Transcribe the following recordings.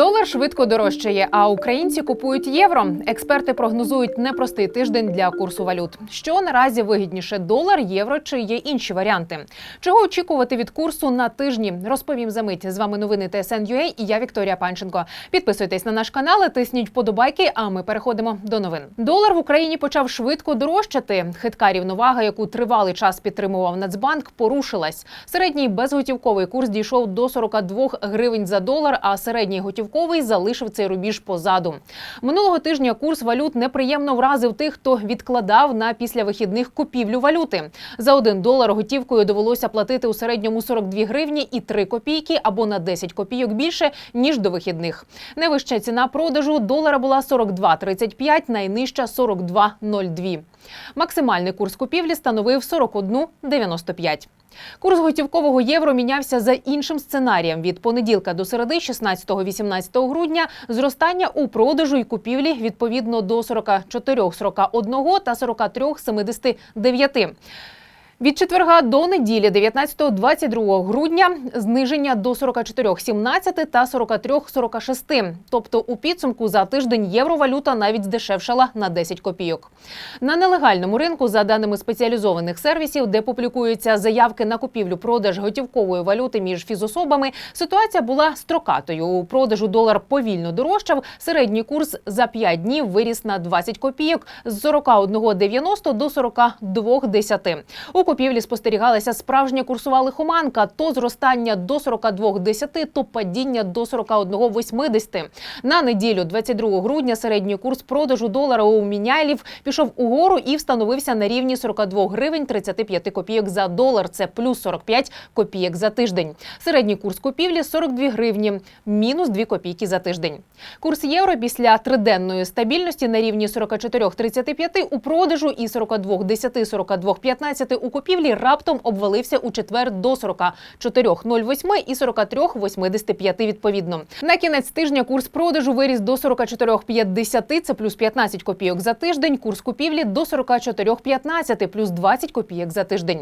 Долар швидко дорожчає, а українці купують євро. Експерти прогнозують непростий тиждень для курсу валют. Що наразі вигідніше долар, євро чи є інші варіанти? Чого очікувати від курсу на тижні? Розповім за мить. З вами новини ТСН.UA і я Вікторія Панченко. Підписуйтесь на наш канал, тисніть вподобайки. А ми переходимо до новин. Долар в Україні почав швидко дорожчати. Хитка рівновага, яку тривалий час підтримував Нацбанк, порушилась. Середній безготівковий курс дійшов до 42 гривень за долар, а середній готівковий залишив цей рубіж позаду. Минулого тижня курс валют неприємно вразив тих, хто відкладав на післявихідних купівлю валюти. За один долар готівкою довелося платити у середньому 42 гривні і 3 копійки або на 10 копійок більше ніж до вихідних. Найвища ціна продажу долара була 42,35, найнижча 42,02. Максимальний курс купівлі становив 41,95. Курс готівкового євро мінявся за іншим сценарієм від понеділка до середи, 16-18 грудня, зростання у продажу і купівлі відповідно до 44,41 та 43,79. Від четверга до неділі, 19-22 грудня, зниження до 44,17 та 43,46. Тобто у підсумку за тиждень євровалюта навіть здешевшала на 10 копійок. На нелегальному ринку, за даними спеціалізованих сервісів, де публікуються заявки на купівлю-продаж готівкової валюти між фізособами, ситуація була строкатою. У продажу долар повільно дорожчав. Середній курс за 5 днів виріс на 20 копійок з 41,90 до 42,10. У купівлі спостерігалася справжня курсова лихоманка. То зростання до 42,10, то падіння до 41,80. На неділю, 22 грудня, середній курс продажу долара у міняйлів пішов угору і встановився на рівні 42 гривень 35 копійок за долар. Це плюс 45 копійок за тиждень. Середній курс купівлі 42 гривні, мінус 2 копійки за тиждень. Курс євро після триденної стабільності на рівні 44,35 у продажу і 42,10, 42,15 у купівлі раптом обвалився у четвер до 44,08 і 43,85 відповідно. На кінець тижня курс продажу виріс до 44,50, це плюс 15 копійок за тиждень. Курс купівлі до 44,15, плюс 20 копійок за тиждень.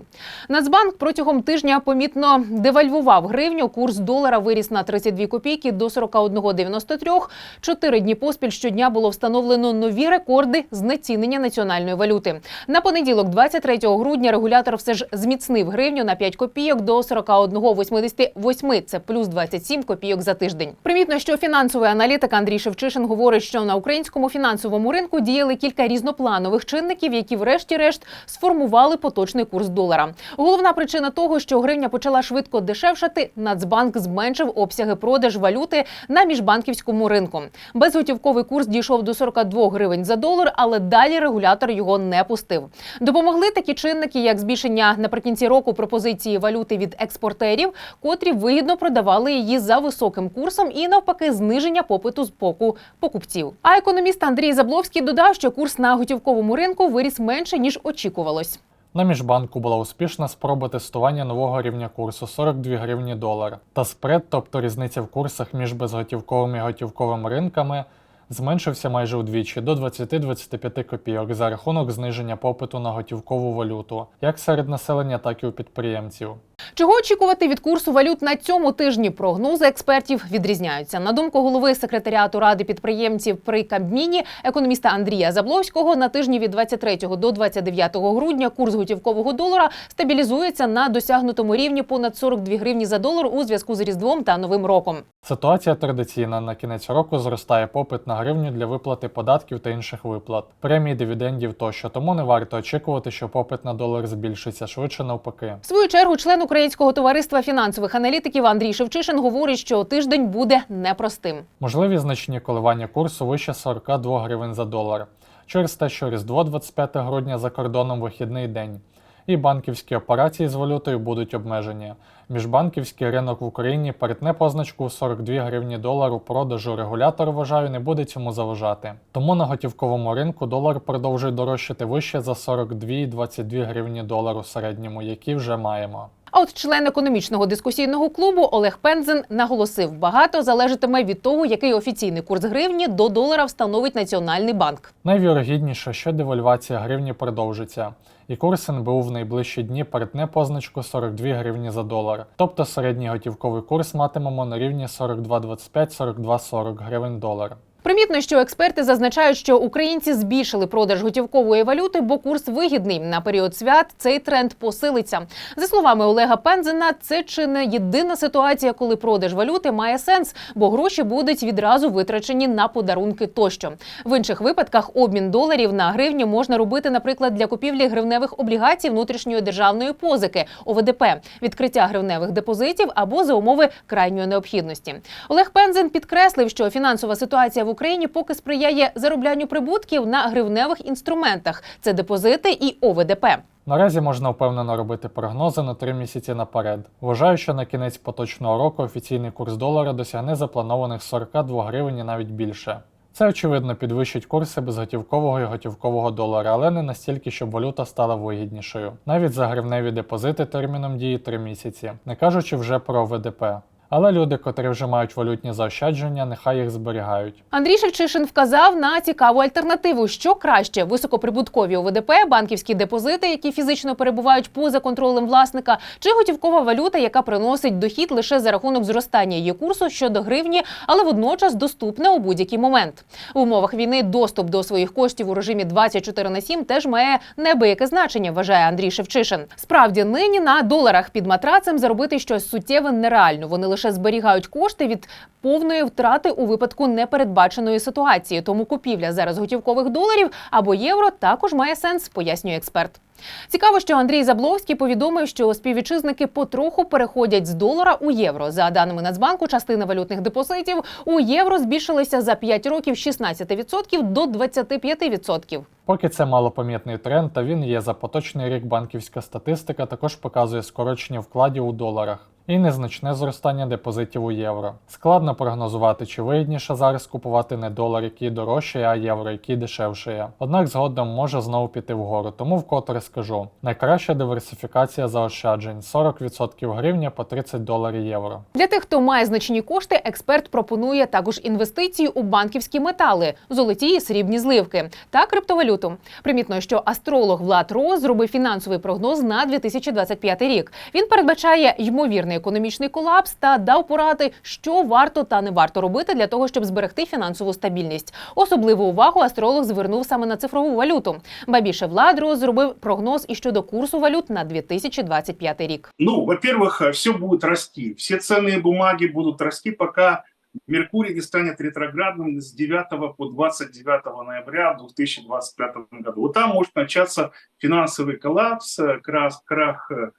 Нацбанк протягом тижня помітно девальвував гривню. Курс долара виріс на 32 копійки до 41,93. Чотири дні поспіль щодня було встановлено нові рекорди знецінення національної валюти. На понеділок, 23 грудня, регулятор все ж зміцнив гривню на 5 копійок до 41,88. Це плюс 27 копійок за тиждень. Примітно, що фінансовий аналітик Андрій Шевчишин говорить, що на українському фінансовому ринку діяли кілька різнопланових чинників, які, врешті-решт, сформували поточний курс долара. Головна причина того, що гривня почала швидко дешевшати, Нацбанк зменшив обсяги продаж валюти на міжбанківському ринку. Безготівковий курс дійшов до 42 гривень за долар, але далі регулятор його не пустив. Допомогли такі чинники, як збільшення наприкінці року пропозиції валюти від експортерів, котрі вигідно продавали її за високим курсом, і навпаки, зниження попиту з боку покупців. А економіст Андрій Забловський додав, що курс на готівковому ринку виріс менше ніж очікувалось. На міжбанку була успішна спроба тестування нового рівня курсу 42 гривні долар. Та спред, тобто різниця в курсах між безготівковим і готівковими ринками, зменшився майже удвічі до 20-25 копійок за рахунок зниження попиту на готівкову валюту, як серед населення, так і у підприємців. Чого очікувати від курсу валют на цьому тижні? Прогнози експертів відрізняються. На думку голови секретаріату ради підприємців при Кабміні, економіста Андрія Забловського, на тижні від 23 до 29 грудня курс готівкового долара стабілізується на досягнутому рівні понад 42 гривні за долар у зв'язку з Різдвом та Новим роком. Ситуація традиційна на кінець року зростає попит на гривню для виплати податків та інших виплат, премій, дивідендів тощо. Тому не варто очікувати, що попит на долар збільшиться швидше навпаки. В свою чергу член Українського товариства фінансових аналітиків Андрій Шевчишин говорить, що тиждень буде непростим. Можливі значні коливання курсу вище 42 гривень за долар через те, що Різдво 25 грудня за кордоном вихідний день. І банківські операції з валютою будуть обмежені. Міжбанківський ринок в Україні перетне позначку в 42 гривні долару продажу. Регулятор вважаю не буде цьому заважати. Тому на готівковому ринку долар продовжує дорожчати вище за 42-22 гривні долару середньому, які вже маємо. А от член економічного дискусійного клубу Олег Пензен наголосив, багато залежатиме від того, який офіційний курс гривні до долара встановить Національний банк. Найвірогідніше, що девальвація гривні продовжиться, і курс НБУ в найближчі дні перетне позначку 42 гривні за долар. Тобто середній готівковий курс матимемо на рівні 42,25-42,40 гривень долар. Примітно, що експерти зазначають, що українці збільшили продаж готівкової валюти, бо курс вигідний. На період свят цей тренд посилиться. За словами Олега Пензена, це чи не єдина ситуація, коли продаж валюти має сенс, бо гроші будуть відразу витрачені на подарунки тощо. В інших випадках обмін доларів на гривні можна робити, наприклад, для купівлі гривневих облігацій внутрішньої державної позики ОВДП, відкриття гривневих депозитів або за умови крайньої необхідності. Олег Пензен підкреслив, що фінансова ситуація в поки сприяє зароблянню прибутків на гривневих інструментах. Це депозити і ОВДП. Наразі можна впевнено робити прогнози на три місяці наперед. Вважаю, що на кінець поточного року офіційний курс долара досягне запланованих 42 гривень і навіть більше. Це очевидно підвищить курси безготівкового і готівкового долара, але не настільки, щоб валюта стала вигіднішою. Навіть за гривневі депозити терміном дії 3 місяці, не кажучи вже про ВДП. Але люди, котрі вже мають валютні заощадження, нехай їх зберігають. Андрій Шевчишин вказав на цікаву альтернативу, що краще високоприбуткові ОВДП, банківські депозити, які фізично перебувають поза контролем власника, чи готівкова валюта, яка приносить дохід лише за рахунок зростання її курсу щодо гривні, але водночас доступна у будь-який момент. В умовах війни доступ до своїх коштів у режимі 24 на 7 теж має неабияке значення, вважає Андрій Шевчишин. Справді нині на доларах під матрацем заробити щось суттєве нереально. Вони лише зберігають кошти від повної втрати у випадку непередбаченої ситуації. Тому купівля зараз готівкових доларів або євро також має сенс, пояснює експерт. Цікаво, що Андрій Забловський повідомив, що співвітчизники потроху переходять з долара у євро. За даними Нацбанку, частина валютних депозитів у євро збільшилися за 5 років з 16% до 25%. Поки це малопомітний тренд, та він є за поточний рік банківська статистика також показує скорочення вкладів у доларах і незначне зростання депозитів у євро. Складно прогнозувати, чи вигідніше зараз купувати не долар, який дорожчає, а євро, який дешевшає. Однак згодом може знову піти вгору, тому вкотре скажу: найкраща диверсифікація заощаджень 40% гривня по 30 доларів євро. Для тих, хто має значні кошти, експерт пропонує також інвестиції у банківські метали, золоті і срібні зливки та криптовалюту. Примітно, що астролог Влад Роз зробив фінансовий прогноз на 2025 рік. Він передбачає ймовірний економічний колапс та дав поради, що варто та не варто робити для того, щоб зберегти фінансову стабільність. Особливу увагу астролог звернув саме на цифрову валюту. Ба більше Влад Роз зробив прогноз і щодо курсу валют на 2025 рік. Ну, во-первых, все будет расти. Все ценные бумаги будут расти, пока Меркурий не станет ретроградным с 9 по 29 ноября 2025 году. Вот там может начаться финансовый коллапс, э, крах, крах э,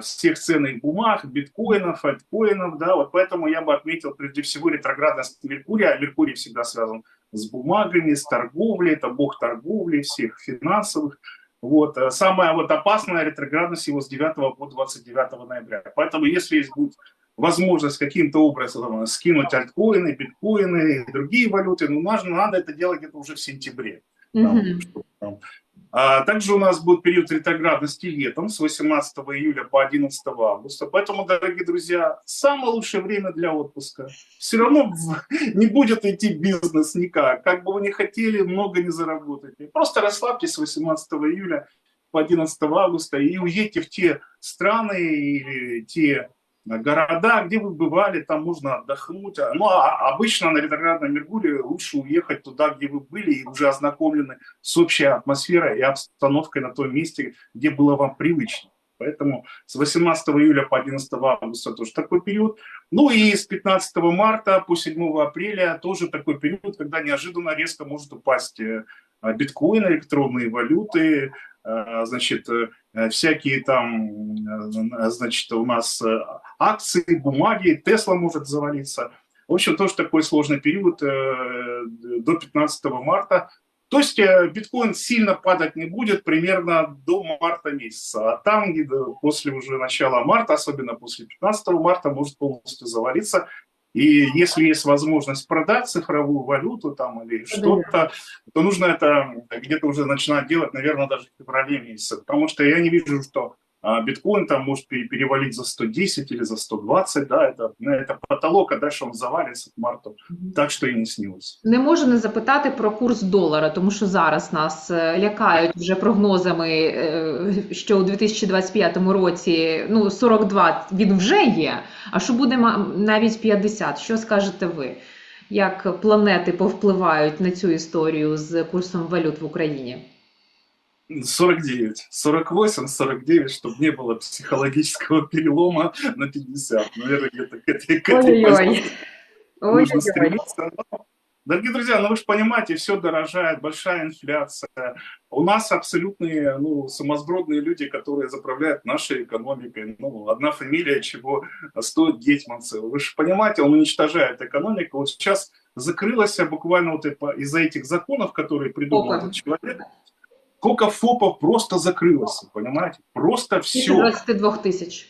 всех ценных бумаг, биткоинов, альткоинов, да, вот поэтому я бы отметил прежде всего ретроградность Меркурия, а Меркурий всегда связан с бумагами, с торговлей, это бог торговли всех финансовых, вот. э, Самая вот опасная ретроградность его с 9 по 29 ноября. Поэтому если есть будет возможность каким-то образом скинуть альткоины, биткоины и другие валюты, ну, надо, надо это делать где-то уже в сентябре. Там, чтобы там. А также у нас будет период ретроградности летом с 18 июля по 11 августа. Поэтому, дорогие друзья, самое лучшее время для отпуска. Все равно не будет идти бизнес никак. Как бы вы ни хотели, много не заработаете. Просто расслабьтесь с 18 июля по 11 августа и уедьте в те страны или те города, где вы бывали, там можно отдохнуть. А, Ну, а обычно на ретроградном Меркурии лучше уехать туда, где вы были и уже ознакомлены с общей атмосферой и обстановкой на том месте, где было вам привычно. Поэтому с 18 июля по 11 августа тоже такой период. Ну и с 15 марта по 7 апреля тоже такой период, когда неожиданно резко может упасть э, биткоин, электронные валюты, значит, э, всякие там, э, значит, у нас э, акции, бумаги, Тесла может завалиться. В общем, тоже такой сложный период э, до 15 марта. То есть э, биткоин сильно падать не будет примерно до марта месяца. А там после уже начала марта, особенно после 15 марта, может полностью завалиться. И если есть возможность продать цифровую валюту там или что-то, то нужно это где-то уже начинать делать, наверное, даже в феврале месяце. Потому что я не вижу, что биткоин там может пере- перевалить за 110 или за 120, да, это, ну, это потолок, а дальше он завалится к марту, так что и не снилось. Не можу не запитати про курс долара, тому що зараз нас е, лякають вже прогнозами, е, що у 2025 році ну 42 він вже є. А що буде навіть 50? Що скажете ви? Як планети повпливають на цю історію з курсом валют в Україні? 49, 48, 49, чтобы не было психологического перелома на 50. Наверное, где-то к этой, к этой Ой-ой-ой. нужно Ой-ой-ой. стремиться. Дорогие друзья, ну вы же понимаете, все дорожает, большая инфляция. У нас абсолютные, ну, сумасбродные люди, которые заправляют нашей экономикой. Ну, одна фамилия чего стоит Гетманцев. Вы же понимаете, он уничтожает экономику. Вот сейчас закрылась буквально вот из-за этих законов, которые придумал этот человек. Сколько ФОПов просто закрылось, понимаете? Просто все. 22 тисяч.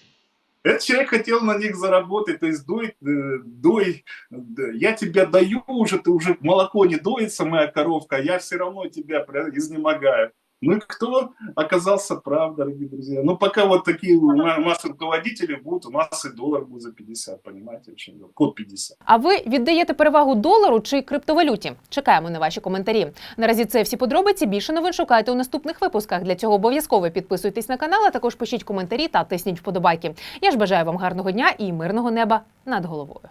Этот человек хотел на них заработать, то есть дуй, э, дуй, д- я тебя даю уже, ты уже молоко не доится, моя коровка, я все равно тебя изнемогаю. Ну и кто оказался прав, дорогие друзья? Ну пока вот такие у массы руководителей будут, у нас и доллар будет за 50, понимаете, очень под 50. А ви віддаєте перевагу долару чи криптовалюті? Чекаємо на ваші коментарі. Наразі це всі подробиці. Більше новин шукайте у наступних випусках. Для цього обов'язково підписуйтесь на канал, а також пишіть коментарі та тисніть вподобайки. Я ж бажаю вам гарного дня і мирного неба над головою.